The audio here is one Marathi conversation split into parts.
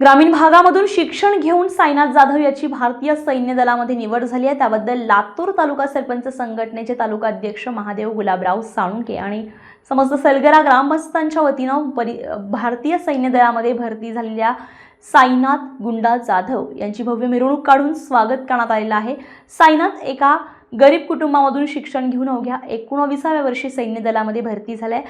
ग्रामीण भागामधून शिक्षण घेऊन साईनाथ जाधव याची भारतीय सैन्य दलामध्ये निवड झाली आहे. त्याबद्दल लातूर तालुका सरपंच संघटनेचे तालुका अध्यक्ष महादेव गुलाबराव साळुंके आणि समस्त सलगरा ग्रामस्थांच्या वतीनं परि भारतीय सैन्य दलामध्ये भरती झालेल्या साईनाथ गुंडा जाधव यांची भव्य मिरवणूक काढून स्वागत करण्यात आलेलं आहे. साईनाथ एका गरीब कुटुंबामधून शिक्षण घेऊन अवघ्या एकोणाविसाव्या वर्षी सैन्य दलामध्ये भरती आहे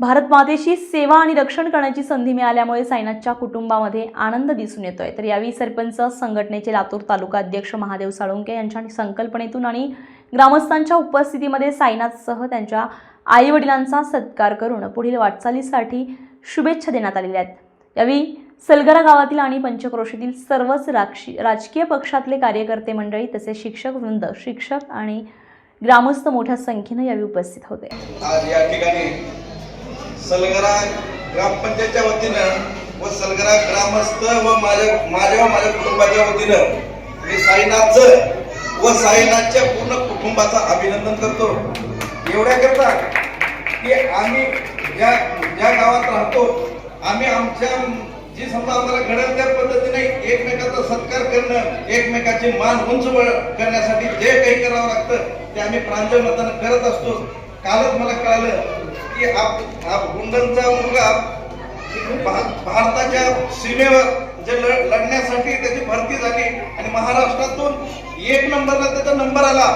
भारत मातेची सेवा आणि रक्षण करण्याची संधी मिळाल्यामुळे सायनाथच्या कुटुंबामध्ये आनंद दिसून येतोय. तर यावेळी सरपंच संघटनेचे लातूर तालुका अध्यक्ष महादेव साळुंके यांच्या संकल्पनेतून आणि ग्रामस्थांच्या उपस्थितीमध्ये सायनाथसह त्यांच्या आई वडिलांचा सत्कार करून पुढील वाटचालीसाठी शुभेच्छा देण्यात आलेल्या आहेत. यावेळी सलगरा गावातील आणि पंचक्रोशीतील सर्वच राक्षी राजकीय पक्षातले कार्यकर्ते मंडळी तसेच शिक्षक वृंद शिक्षक आणि ग्रामस्थ मोठ्या संख्येनं यावेळी उपस्थित होते. आज या ठिकाणी सलगरा ग्रामपंचायतच्या वतीनं व सलगरा ग्रामस्थ व माझ्या माझ्या व माझ्या कुटुंबाच्या वतीनं मी साईनाथचं व साईनाथच्या पूर्ण कुटुंबाचं अभिनंदन करतो. एवढ्या करता की आम्ही ज्या ज्या गावात राहतो आम्ही आमच्या जी समजा आम्हाला घडेल त्या पद्धतीने एकमेकाचा सत्कार करणं एकमेकाची मान उंच करण्यासाठी जे काही करावं लागतं ते आम्ही प्रांजळ मतानं करत असतो. कालच मला कळालं की आप आप गुंडनचा मुलगा भारताच्या सीमेवर जे लढ- लढण्यासाठी त्याची भरती झाली आणि महाराष्ट्रातून एक नंबरला त्याचा नंबर आला.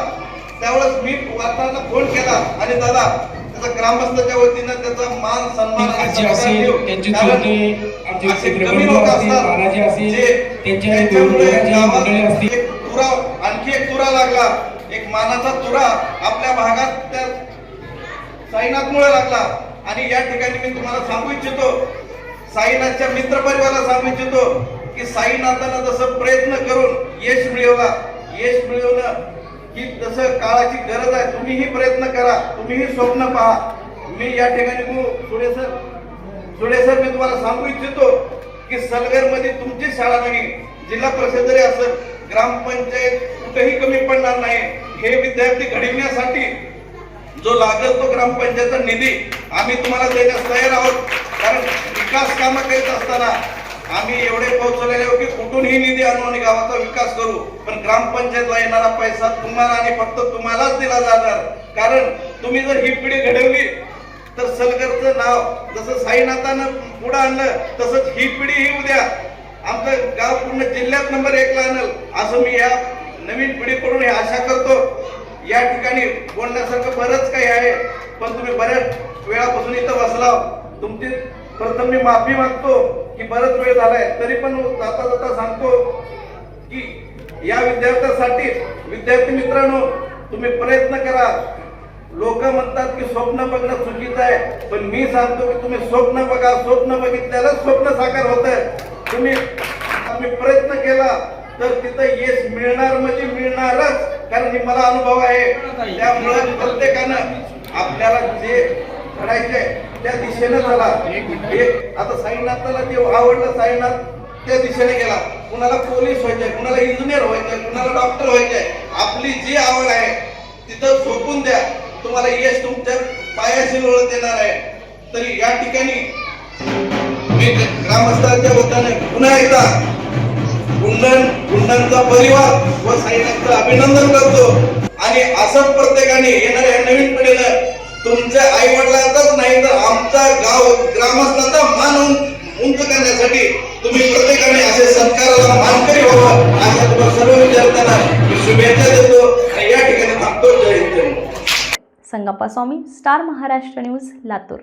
त्यावेळेस मी वार्ताहरांना फोन केला आणि दादा त्याचा ग्रामस्थाच्या वतीनं त्याचा मान सन्मान आणखी एक तुरा लागला. एक मानाचा तुरा आपल्या भागात त्या साईनाथमुळे लागला. आणि या ठिकाणी मी तुम्हाला सांगू इच्छितो साईनाथच्या मित्र परिवाराला सांगू इच्छितो की साईनाथानं जसं प्रयत्न करून यश मिळवला यश मिळवणं ही जसं काळाची गरज आहे तुम्हीही प्रयत्न करा तुम्हीही स्वप्न पहा. मी या ठिकाणी हो, गु- सुडे सर. सुडे सर मी तुम्हाला सांगू इच्छितो की सलगरमध्ये तुमची शाळा नाही जिल्हा परिषद जरी असं ग्रामपंचायत कुठेही कमी पडणार नाही. हे विद्यार्थी घडविण्यासाठी जो लागेल तो ग्रामपंचायतचा निधी आम्ही तुम्हाला देण्यास तयार आहोत. कारण विकास कामं करीत असताना आम्ही एवढे पोहोचलेले आहोत की कुठूनही निधी आणू आणि गावाचा विकास करू. पण ग्रामपंचायतला येणारा पैसा तुम्हाला आणि फक्त तुम्हालाच दिला जाणार. कारण तुम्ही जर ही पिढी घडवली तर सलगरचं नाव जसं साईनाथानं पुढं आणलं तसंच ही पिढी ही उद्या आमचं गाव पूर्ण जिल्ह्यात नंबर एकला आणल. असं मी या नवीन पिढीकडून आशा करतो. या ठिकाणी बोलण्यासारखं बरंच काही आहे. पण तुम्ही बऱ्याच वेळापासून इथं बसला तुमची प्रथम मी माफी मागतो की बरंच वेळ झालाय. तरी पण जाता जाता सांगतो की या विद्यार्थ्यासाठी विद्यार्थी मित्रांनो तुम्ही प्रयत्न करा. लोक म्हणतात की स्वप्न बघणं चुकीचं आहे. पण मी सांगतो की तुम्ही स्वप्न बघा. स्वप्न बघितल्याला स्वप्न साकार होत आहे तुम्ही प्रयत्न केला तर तिथं यश मिळणार म्हणजे मिळणारच. कारण हे मला अनुभव आहे. त्यामुळे प्रत्येकानं आपल्याला जे घडायचे त्या दिशेने झाला एक आता साईनाथाला जे आवडलं साईनाथ त्या दिशेने गेला. कुणाला पोलीस व्हायचंय कुणाला इंजिनियर व्हायचंय कुणाला डॉक्टर व्हायचंय आपली जी आवड आहे तिथं झोपून द्या. तुम्हाला यश तुमच्या पायाशी लोळत येणार आहे. तरी या ठिकाणी मी ग्रामस्थांच्या वतीने पुन्हा एकदा गुंडन गुंडांचा परिवार व सैनिकांचं अभिनंदन करतो. आणि असंच प्रत्येकाने येणाऱ्या नवीन पिढीनं तुमच्या आई वडिलांचाच नाही तर आमचा गाव ग्रामस्थांचा मान उंच करण्यासाठी तुम्ही प्रत्येकाने असे सत्काराला मानकरी व्हावं. अशा तुम्हाला सर्व विद्यार्थ्यांना मी शुभेच्छा देतो आणि या ठिकाणी थांबतो. जय Hind. Sangappa Swamy star Maharashtra news Latur.